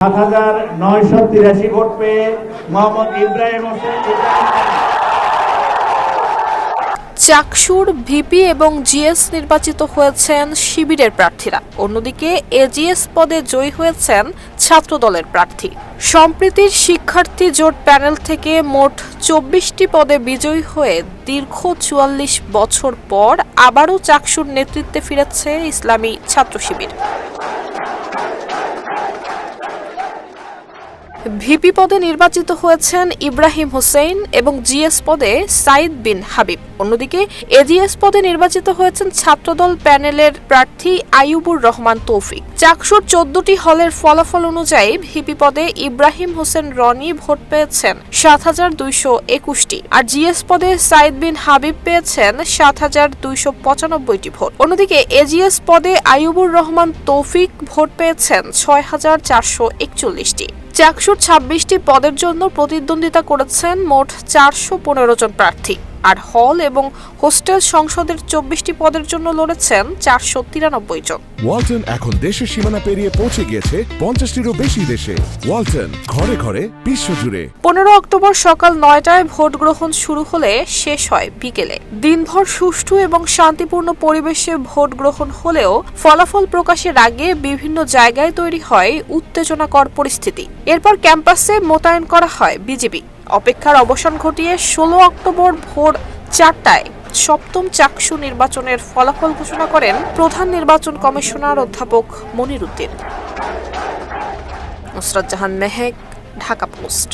সাত হাজার নয়শো তিরাশি ভোট পেয়ে মোহাম্মদ ইব্রাহিম হোসেন চাকসুর ভিপি এবং জিএস নির্বাচিত হয়েছেন শিবিরের প্রার্থীরা। অন্যদিকে এজিএস পদে জয়ী হয়েছেন ছাত্রদলের প্রার্থী। সম্প্রীতির শিক্ষার্থী জোট প্যানেল থেকে মোট চব্বিশটি পদে বিজয়ী হয়ে দীর্ঘ চুয়াল্লিশ বছর পর আবারও চাকসুর নেতৃত্বে ফিরেছে ইসলামী ছাত্র শিবির। ভিপি পদে নির্বাচিত হয়েছেন ইব্রাহিম হোসেন এবং জিএস পদে সাইদ বিন হাবিব। অন্যদিকে, এজিএস পদে নির্বাচিত হয়েছেন ছাত্রদল প্যানেলের প্রার্থী আইয়ুবুর রহমান তৌফিক। চাকসুর চোদ্দটি হলের ফলাফল অনুযায়ী ভিপি পদে ইব্রাহিম হোসেন রনি ভোট পেয়েছেন সাত হাজার দুইশো একুশটি, আর জিএস পদে সাইদ বিন হাবিব পেয়েছেন সাত হাজার দুইশো পঁচানব্বইটি ভোট। অন্যদিকে, এজিএস পদে আইয়ুবুর রহমান তৌফিক ভোট পেয়েছেন ছয় হাজার চারশো একচল্লিশটি। চাকসুর ছাব্বিশটি পদের জন্য প্রতিদ্বন্দ্বিতা করেছেন মোট চারশো পনেরো জন প্রার্থী। আর হল এবং হোস্টেল সংসদের চব্বিশটি পদের জন্য লড়েছেন চারশো তিরানব্বই জন। ওয়ালটন এখন দেশের সীমানা পেরিয়ে পৌঁছে গিয়েছে পঞ্চাশটিরও বেশি দেশে। ওয়ালটন ঘরে ঘরে বিশ্বজুড়ে। পনেরো অক্টোবর সকাল নয়টায় ভোট গ্রহণ শুরু হলে শেষ হয় বিকেলে। দিনভর সুষ্ঠু এবং শান্তিপূর্ণ পরিবেশে ভোট গ্রহণ হলেও ফলাফল প্রকাশের আগে বিভিন্ন জায়গায় তৈরি হয় উত্তেজনাকর পরিস্থিতি। এরপর ক্যাম্পাসে মোতায়েন করা হয় বিজেপি। অপেক্ষার অবসান ঘটিয়ে ষোলো অক্টোবর ভোর চারটায় সপ্তম চাকসু নির্বাচনের ফলাফল ঘোষণা করেন প্রধান নির্বাচন কমিশনার অধ্যাপক মনিরুদ্দিন নুসরাত জাহান মেহেক, ঢাকা পোস্ট।